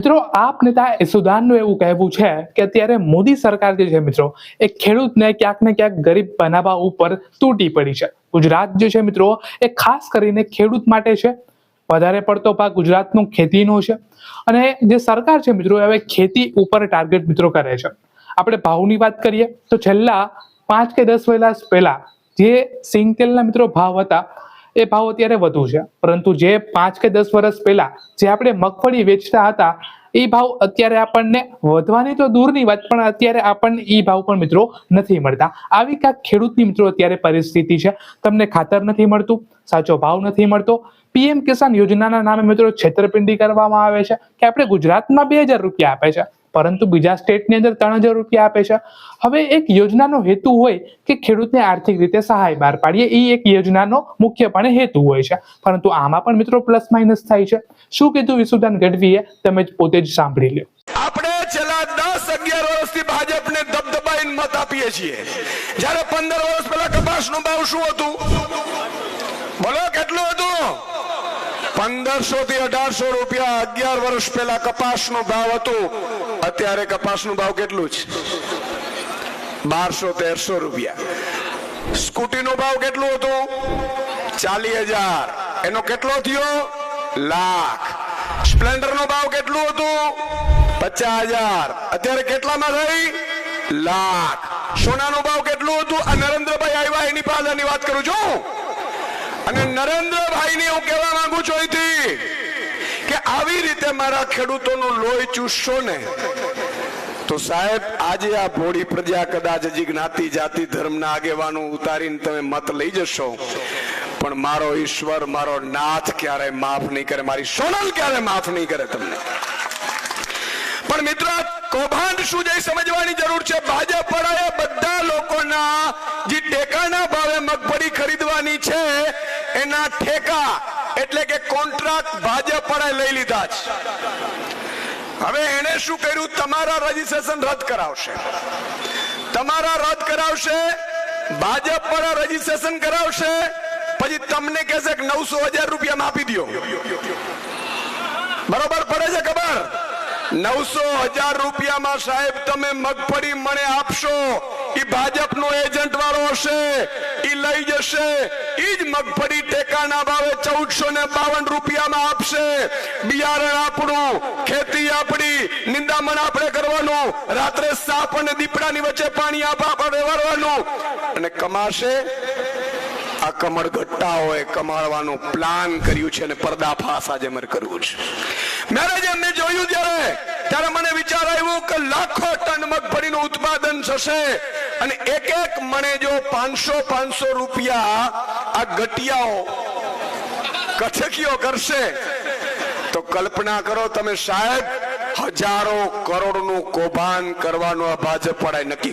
મિત્રો આપ નેતા યશુદાનનું એવું કહેવું છે કે અત્યારે મોદી સરકાર જે છે મિત્રો, એ ખેડૂતને ક્યાંક ને ક્યાંક ગરીબ બનાવવા ઉપર તૂટી પડી છે. ગુજરાત જે છે મિત્રો, એ ખાસ કરીને ખેડૂત માટે છે. વધારે પડતો પાક ગુજરાતનો ખેતીનો છે. અને જે સરકાર છે મિત્રો હવે ખેતી ઉપર ટાર્ગેટ મિત્રો કરે છે. આપણે ભાવની વાત કરીએ, તો છેલ્લા પાંચ કે દસ વર્ષ પહેલા જે સિંગ તેલના મિત્રો ભાવ હતા એ ભાવ અત્યારે વધુ છે. પરંતુ જે પાંચ કે દસ વર્ષ પહેલા જે આપણે મગફળી વેચતા હતા, એ ભાવ અત્યારે આપણને વધવાની તો દૂરની વાત, પણ અત્યારે આપણને એ ભાવ પણ મિત્રો નથી મળતા. આવી કાંઈક ખેડૂતની મિત્રો અત્યારે પરિસ્થિતિ છે. તમને ખાતર નથી મળતું, સાચો ભાવ નથી મળતો. પીએમ કિસાન યોજનાના નામે મિત્રો છેતરપિંડી કરવામાં આવે છે, કે આપણે ગુજરાતમાં બે હજાર રૂપિયા આપે છે. પરંતુ બીજા સ્ટેટની અંદર ત્રણ હજાર રૂપિયા આપે છે. હવે એક યોજનાનો હેતુ હોય કે ખેડૂતને આર્થિક રીતે સહાય બહાર પાડીએ એ એક યોજનાનો મુખ્યપણે હેતુ હોય છે. પરંતુ આમાં પણ મિત્રો પ્લસ માઇનસ થાય છે. શું કીધું વિસુદાન ગઢવીએ? તમે પોતે જ સાંભળી લો આપણે છેલ્લા દસ અગિયાર વર્ષથી ભાજપને દબદબાઈને મત આપીએ છીએ. જ્યારે પંદર વર્ષ પહેલા કપાસનો ભાવ શું હતું બોલો કેટલું હતું પંદરસો થી અઢારસો રૂપિયા અગિયાર વર્ષ પહેલા કપાસનો ભાવ હતો. અત્યારે કપાસનું ભાવ કેટલું છે? બારસો તેરસો રૂપિયા. સ્કૂટીનો ભાવ કેટલું હતું? ચાલીસ હજાર. એનો કેટલો થયો? લાખ. સ્પ્લેન્ડર નો ભાવ કેટલું હતું? પચાસ હજાર. અત્યારે કેટલામાં રહી લાખ. સોનાનો ભાવ કેટલું હતું? આ નરેન્દ્રભાઈ આવ્યા, એની પાછળની વાત કરું છું. અને નરેન્દ્રભાઈ ને હું કહેવા માંગુ છું કે આવી રીતે મારા ખેડૂતોનું લોહી ચૂસશો ને, તો સાહેબ, આજે આ ભોળી પ્રજા કદાચ હજી જ્ઞાતિ, જાતિ, ધર્મના આગેવાનો ઉતારીને તમે મત લઈ જશો. પણ મારો ઈશ્વર, મારો નાથ ક્યારે માફ નહીં કરે, મારી સોનલ ક્યારે માફ નહીં કરે તમને. પણ મિત્રો કૌભાંડ શું જે સમજવાની જરૂર છે. ભાજપ વાળાએ બધા લોકોના જે ટેકાના ભાવે મગફળી ખરીદવાની છે એના ઠેકા એટલે કે કોન્ટ્રાક્ટ ભાજપે લઈ લીધા છે. હવે એને શું કર્યું? તમારા રજીસ્ટ્રેશન રદ કરાવશે. તમારા રદ કરાવશે, ભાજપ પર રજીસ્ટ્રેશન કરાવશે, પછી તમને કહેશે કે નવસો હજાર રૂપિયા આપી દો બરોબર પડે છે ખબર? નવસો હજાર રૂપિયામાં સાહેબ તમે મગફળી મને આપશો, ઈ ભાજપનો એજન્ટ વાળો એ લઈ જશે. એ જ મગફળી ટેકાના ભાવે ચૌદસો ને બાવન રૂપિયામાં આપશે. બિયારણ આપણું, ખેતી આપણી, નિંદામણ આપણે કરવાનું. રાત્રે સાપ અને દીપડાની વચ્ચે પાણી આપા વારવાનું અને કમાશે? આ કમળ ગટ્ટાઓએ કમાડવાનું પ્લાન કર્યું છે અને પર્દાફાશ આજે મારે કરવું છે. મેરેજ એમને મેં જોયું ત્યારે ત્યારે મને વિચાર કે લાખો ટન મગફળીનું ઉત્પાદન થશે અને એક એક મણે જો પાંચસો પાંચસો રૂપિયા આ ગટિયાઓ કથકીઓ કરશે, તો કલ્પના કરો તમે સાહેબ હજારો કરોડનું કૌભાંડ કરવાનું આ ભાજપ પડાય નક્કી